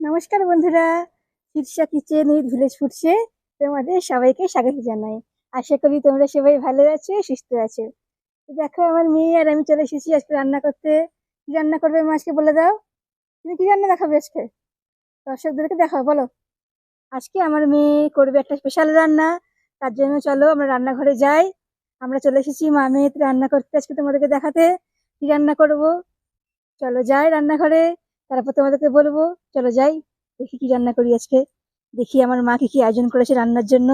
নমস্কার বন্ধুরা, Shirsha kitchen with village ফুডসে তোমাদের সবাইকে স্বাগত জানাই। আশা করি তোমরা সবাই ভালো আছো, সুস্থ আছো। দেখো, আমার মেয়ে আর আমি চলে এসেছি আজকে রান্না করতে। কি রান্না করবে আজকে বলে দাও। তুমি কি রান্না দেখাবে আজকে? দর্শকদেরকে দেখাও, বলো। আজকে আমার মেয়ে করবে একটা স্পেশাল রান্না। তার জন্য চলো আমরা রান্নাঘরে যাই। আমরা চলে এসেছি মা মেয়ে রান্না করতে আজকে তোমাদেরকে দেখাতে। কি রান্না করব? চলো যাই রান্নাঘরে। তারপর তোমাদেরকে বলব, চলো যাই, দেখি কি রান্না করি আজকে। দেখি আমার মা কি কি আয়োজন করেছে রান্নার জন্য।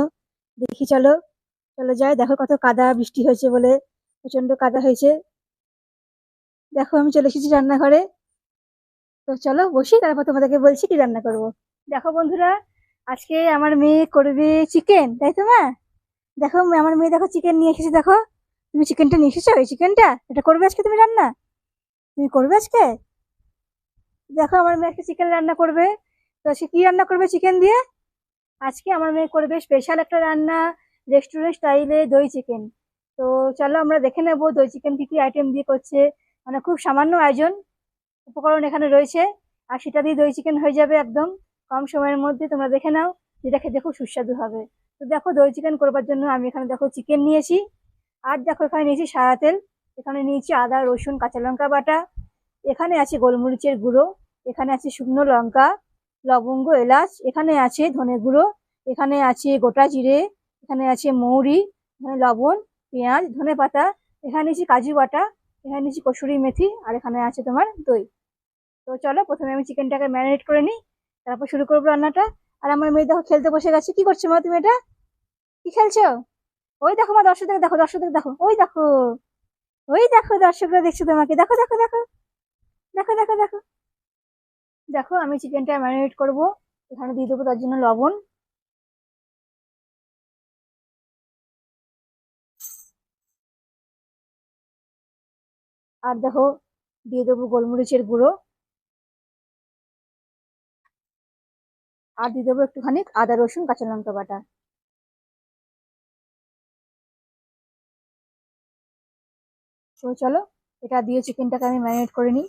দেখি চলো চলো যাই। দেখো কত কাদা বৃষ্টি হয়েছে বলে প্রচণ্ড কাদা হয়েছে। দেখো আমি চলে এসেছি রান্নাঘরে। তো চলো বসি, তারপর তোমাদেরকে বলছি কি রান্না করব। দেখো বন্ধুরা, আজকে আমার মেয়ে করবে চিকেন তাই তো মা? দেখো, আমার মেয়ে দেখো চিকেন নিয়ে এসেছে, দেখো। তুমি চিকেনটা নিয়ে এসেছ? এই চিকেনটা এটা করবে আজকে তুমি রান্না? তুমি করবে আজকে? দেখো আমার মেয়ে একটা চিকেন রান্না করবে। তো সে কি রান্না করবে চিকেন দিয়ে? আজকে আমার মেয়ে করবে স্পেশাল একটা রান্না রেস্টুরেন্ট স্টাইলে দই চিকেন তো চলো আমরা দেখে নেব দই চিকেন কি কি আইটেম দিয়ে করছে। মানে খুব সামান্য আয়োজন, উপকরণ এখানে রয়েছে। আর সেটা দিয়ে দই চিকেন হয়ে যাবে একদম। কম সময়ের মধ্যে তোমরা দেখে নাও, যেটা খেতে খুব সুস্বাদু হবে। তো দেখো দই চিকেন করবার জন্য আমি এখানে দেখো চিকেন নিয়েছি। আর দেখো এখানে নিয়েছি সাদা তেল। এখানে নিয়েছি আদা, রসুন, কাঁচা লঙ্কা বাটা। এখানে আছে গোলমরিচের গুঁড়ো, এখানে আছে শুকনো লঙ্কা, লবঙ্গ, এলাচ, এখানে আছে ধনে গুঁড়ো, এখানে আছে গোটা জিরে, এখানে আছে মৌরি, এখানে লবণ, পেঁয়াজ, ধনে পাতা, এখানে নিয়েছি কাজু বাটা, এখানে নিয়েছি কসুরি মেথি, আর এখানে আছে তোমার দই। তো চলো প্রথমে আমি চিকেনটাকে ম্যারিনেট করে নিই, তারপর শুরু করব রান্নাটা। আর আমার মেয়ে দেখো খেলতে বসে গেছে, কি করছ মা তুমি এটা? কি খেলছো? ওই দেখো মা দর্শকদের, দেখো দর্শকদের, দেখো, ওই দেখো ওই দেখো দর্শকরা দেখছ তোমাকে, দেখো দেখো দেখো। দেখো দেখো দেখো। দেখো, আমি চিকেনটা ম্যারিনেট করব। এখানে দিয়ে দেবো তার জন্য লবণ। আর দেখো, দিয়ে দেবো গোলমরিচের গুঁড়ো। আর দিয়ে দেবো একটুখানি আদা, রসুন, কাঁচা লঙ্কা বাটা। তো চলো, এটা দিয়ে চিকেনটাকে আমি ম্যারিনেট করে নিই।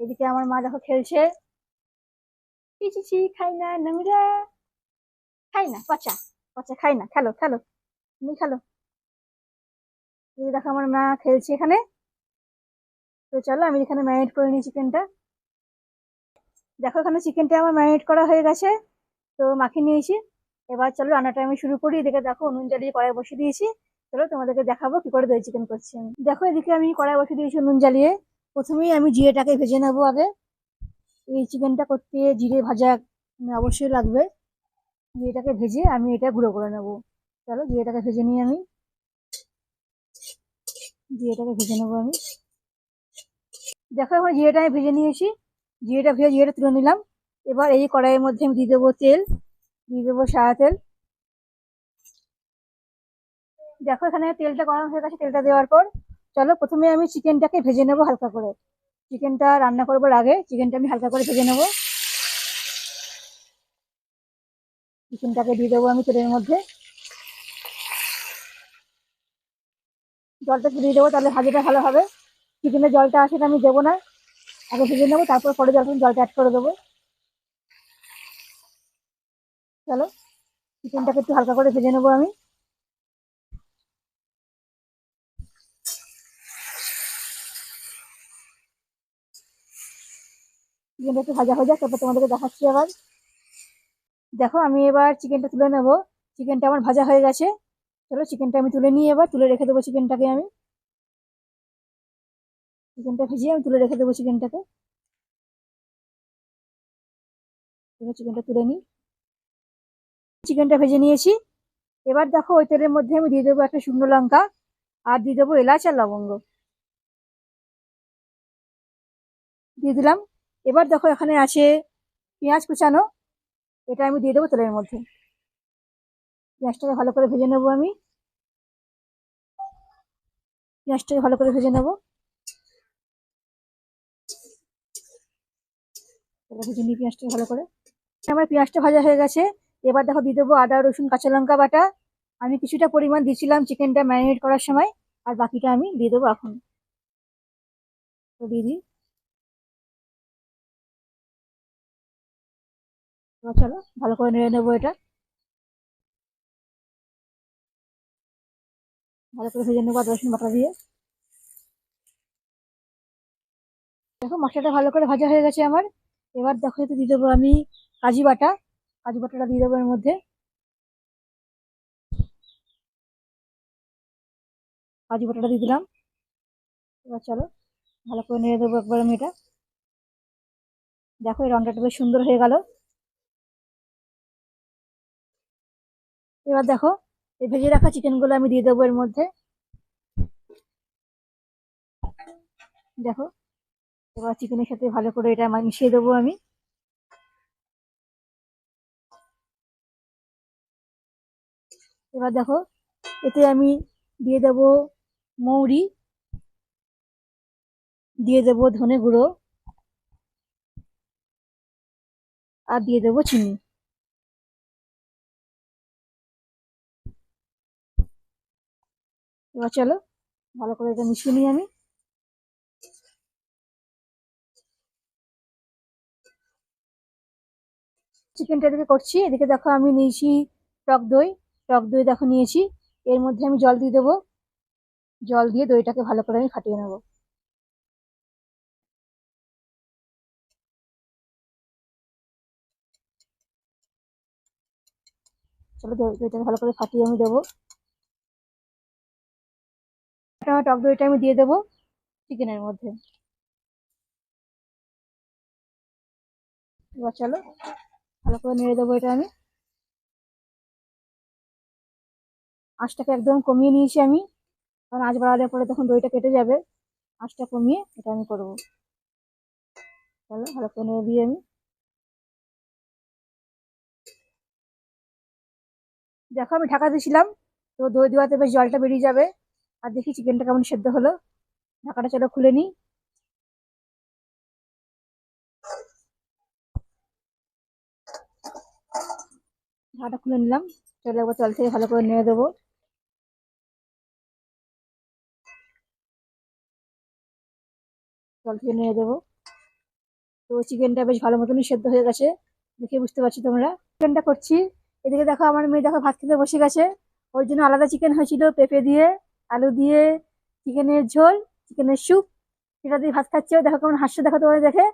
এদিকে আমার মা দেখো খেলছে। খাই না নোংরা। খাই না, পচা পচা, খাই না, খেলো খেলো, তুমি খেলো। এই দেখো আমার মা খেলছে এখানে। তো চলো আমি এখানে ম্যারিনেট করে নিই চিকেনটা দেখো এখানে চিকেনটা আমার ম্যারিনেট করা হয়ে গেছে। তো মাখিয়ে নিয়েছি। এবার চলো রান্নাটা আমি শুরু করি। এদিকে দেখো উনুন জ্বালিয়ে কড়াই বসিয়ে দিয়েছি। চলো তোমাদেরকে দেখাবো কি করে দই চিকেন করছি দেখো এদিকে আমি কড়াই বসিয়ে দিয়েছি উনুন জ্বালিয়ে। প্রথমেই আমি জিরেটাকে ভেজে নেব আগে। এই চিকেনটা করতে জিরে ভাজা মানে অবশ্যই লাগবে। জিরেটাকে ভেজে আমি এটা গুঁড়ো করে নেব। চলো জিরেটাকে ভেজে নিই আমি। জিরেটাকে ভেজে নেব আমি। দেখো এখন জিরেটা আমি ভেজে নিয়েছি। জিরেটা ভেজে জিরেটা তুলে নিলাম। এবার এই কড়াইয়ের মধ্যে আমি দিয়ে দেবো তেল। দিয়ে দেবো সাদা তেল। দেখো এখানে তেলটা গরম হয়ে গেছে। তেলটা দেওয়ার পর চলো প্রথমে আমি চিকেনটাকে ভেজে নেব হালকা করে। চিকেনটা রান্না করবার আগে চিকেনটা আমি হালকা করে ভেজে নেব। চিকেনটাকে দিয়ে দেবো আমি তেলের মধ্যে। জলটা দিয়ে দেবো তাহলে ভাজিটা ভালো হবে। চিকেনের জলটা আসে আমি দেবো না। আগে ভেজে নেব, তারপর পরে জল জলটা অ্যাড করে দেবো। চলো চিকেনটাকে একটু হালকা করে ভেজে নেব আমি। চিকেনটা একটু ভাজা হয়ে যাক, তারপর তোমাদেরকে দেখাচ্ছি আবার। দেখো, আমি এবার চিকেনটা তুলে নেব। চিকেনটা আমার ভাজা হয়ে গেছে। চলো, চিকেনটা আমি তুলে নিয়ে এবার। তুলে রেখে দেবো চিকেনটাকে আমি। চিকেনটা ভেজে আমি তুলে রেখে দেবো চিকেনটাকে। চিকেনটা তুলে নিই। চিকেনটা ভেজে নিয়েছি। এবার দেখো, ওই তেলের মধ্যে আমি দিয়ে দেবো একটা শুকনো লঙ্কা আর দিয়ে দেবো এলাচ আর লবঙ্গ। দিয়ে দিলাম। এবার দেখো এখানে আছে পেঁয়াজ কুচানো। এটা আমি দিয়ে দেবো তেলের মধ্যে। পেঁয়াজটাকে ভালো করে ভেজে নেব আমি। পেঁয়াজটাকে ভালো করে ভেজে নেব। ভেজে নিই পেঁয়াজটাকে ভালো করে। আমার পেঁয়াজটা ভাজা হয়ে গেছে। এবার দেখো দিয়ে দেবো আদা, রসুন, কাঁচা লঙ্কা বাটা। আমি কিছুটা পরিমাণ দিয়েছিলাম চিকেনটা ম্যারিনেট করার সময়। আর বাকিটা আমি দিয়ে দেবো এখন। তো দিয়ে দিই। এবার চলো, ভালো করে নেড়ে নেব এটা। ভালো করে ভেজে নেব রসুন বাটা দিয়ে। দেখো, মশলাটা ভালো করে ভাজা হয়ে গেছে আমার। এবার দেখো, এতে দিয়ে দেবো আমি কাজু বাটা। কাজু বাটাটা দিয়ে দেবো এর মধ্যে। কাজু বাটাটা দিয়ে দিলাম। এবার চলো, ভালো করে নেড়ে দেবো একবার আমি এটা। দেখো, এই রংটা বেশ সুন্দর হয়ে গেল। এবার দেখো, এই ভেজে রাখা চিকেনগুলো আমি দিয়ে দেবো এর মধ্যে। দেখো, এবার চিকেনের সাথে ভালো করে এটা মিশিয়ে দেবো আমি। এবার দেখো, এতে আমি দিয়ে দেব মৌরি, দিয়ে দেব ধনে গুঁড়ো, আর দিয়ে দেবো চিনি। এবার চলো, ভালো করে এটা মিশিয়ে নিই আমি। চিকেনটা এদিকে করছি, এদিকে দেখো আমি নিয়েছি টক দই। টক দই দেখো নিয়েছি, এর মধ্যে আমি জল দিয়ে দেবো। জল দিয়ে দইটাকে ভালো করে আমি ফাটিয়ে নেব। চলো দই- দইটাকে ভালো করে ফাটিয়ে আমি দেবো। একটা টক দইটা আমি দিয়ে দেবো চিকেনের মধ্যে। এবার চলো, ভালো করে নেড়ে দেবো এটা আমি। আঁচটাকে একদম কমিয়ে নিয়েছি আমি, কারণ আঁচ বাড়ালে পরে তখন দইটা কেটে যাবে। আঁচটা কমিয়ে এটা আমি করব। চলো, ভালো করে নেড়ে দিয়ে আমি। দেখো আমি ঢাকা দিয়েছিলাম, তো দই দেওয়াতে বেশ জলটা বেরিয়ে যাবে। আর দেখি চিকেনটা কেমন সেদ্ধ হলো। ঢাকাটা চলো খুলে নিই। ঢাকাটা খুলে নিলাম। চলো একবার জল থেকে ভালো করে নিয়ে দেবো। জল থেকে নিয়ে দেবো। তো চিকেনটা বেশ ভালো মতনই সেদ্ধ হয়ে গেছে। দেখে বুঝতে পারছি তোমরা। চিকেনটা করছি। এদিকে দেখো আমার মেয়ে দেখো ভাত খেতে বসে গেছে। ওর জন্য আলাদা চিকেন হয়েছিল পেঁপে দিয়ে। আলু দিয়ে চিকেনের ঝোল, চিকেনের স্যুপ, সেটা দিয়ে ভাত খাচ্ছে। দেখো কেমন হাসছে, দেখো তোমার দেখে।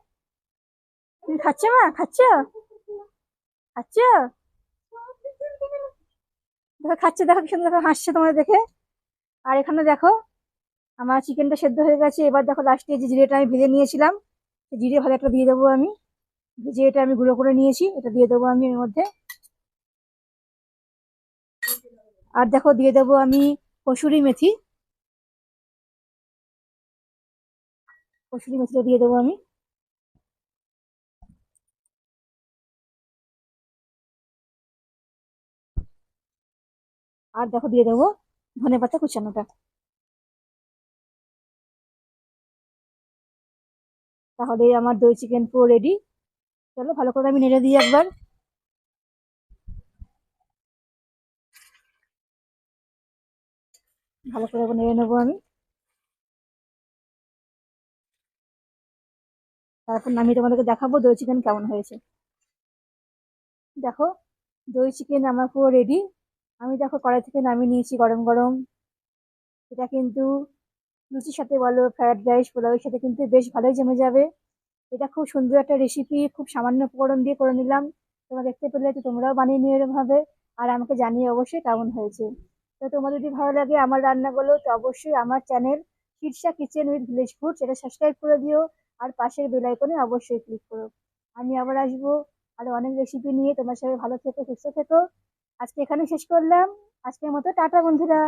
তুমি খাচ্ছ মা? খাচ্ছ? খাচ্ছ? দেখো, খাচ্ছে, দেখো সুন্দর, দেখো হাসছে তোমার দেখে। আর এখানে দেখো, আমার চিকেনটা সেদ্ধ হয়ে গেছে। এবার দেখো লাস্টে যে জিরেটা আমি ভেজে নিয়েছিলাম, সেই জিরে ভাজাটা দিয়ে দেবো আমি। ভেজে এটা আমি গুঁড়ো করে নিয়েছি, এটা দিয়ে দেবো আমি এর মধ্যে। আর দেখো, দিয়ে দেবো আমি কসুরি মেথি। কসুরি মেথিটা দিয়ে দেবো আমি। আর দেখো দিয়ে দেবো ধনে পাতা কুচানোটা। তাহলে আমার দই চিকেন পুরো রেডি চলো ভালো করে আমি নেড়ে দিই একবার। ভালো করে নেড়ে নেব আমি। তারপর নামিয়ে তোমাদেরকে দেখাবো দই চিকেন কেমন হয়েছে। দেখো, দই চিকেন আমার পুরো রেডি আমি দেখো কড়াই থেকে নামিয়ে নিয়েছি গরম গরম। এটা কিন্তু লুচির সাথে বলো ফ্রায়েড রাইস পোলাওয়ের সাথে কিন্তু বেশ ভালোই জমে যাবে। এটা খুব সুন্দর একটা রেসিপি খুব সামান্য উপকরণ দিয়ে করে নিলাম। তোমরা দেখতে পেলে তো তোমরাও বানিয়ে নিয়ে এরকমভাবে। আর আমাকে জানিয়ে অবশ্যই কেমন হয়েছে। তো তোমার যদি ভালো লাগে আমার রান্নাগুলো, তো অবশ্যই আমার channel Shirsha kitchen with village food সেটা সাবস্ক্রাইব করে দিও আর পাশের বেলাইকনে অবশ্যই ক্লিক করো। আমি আবার আসব আরও অনেক রেসিপি নিয়ে। তোমার সবাই ভালো থেকো, সুস্থ থেকো। আজকে এখানে শেষ করলাম। আজকের মতো টাটা বন্ধুরা।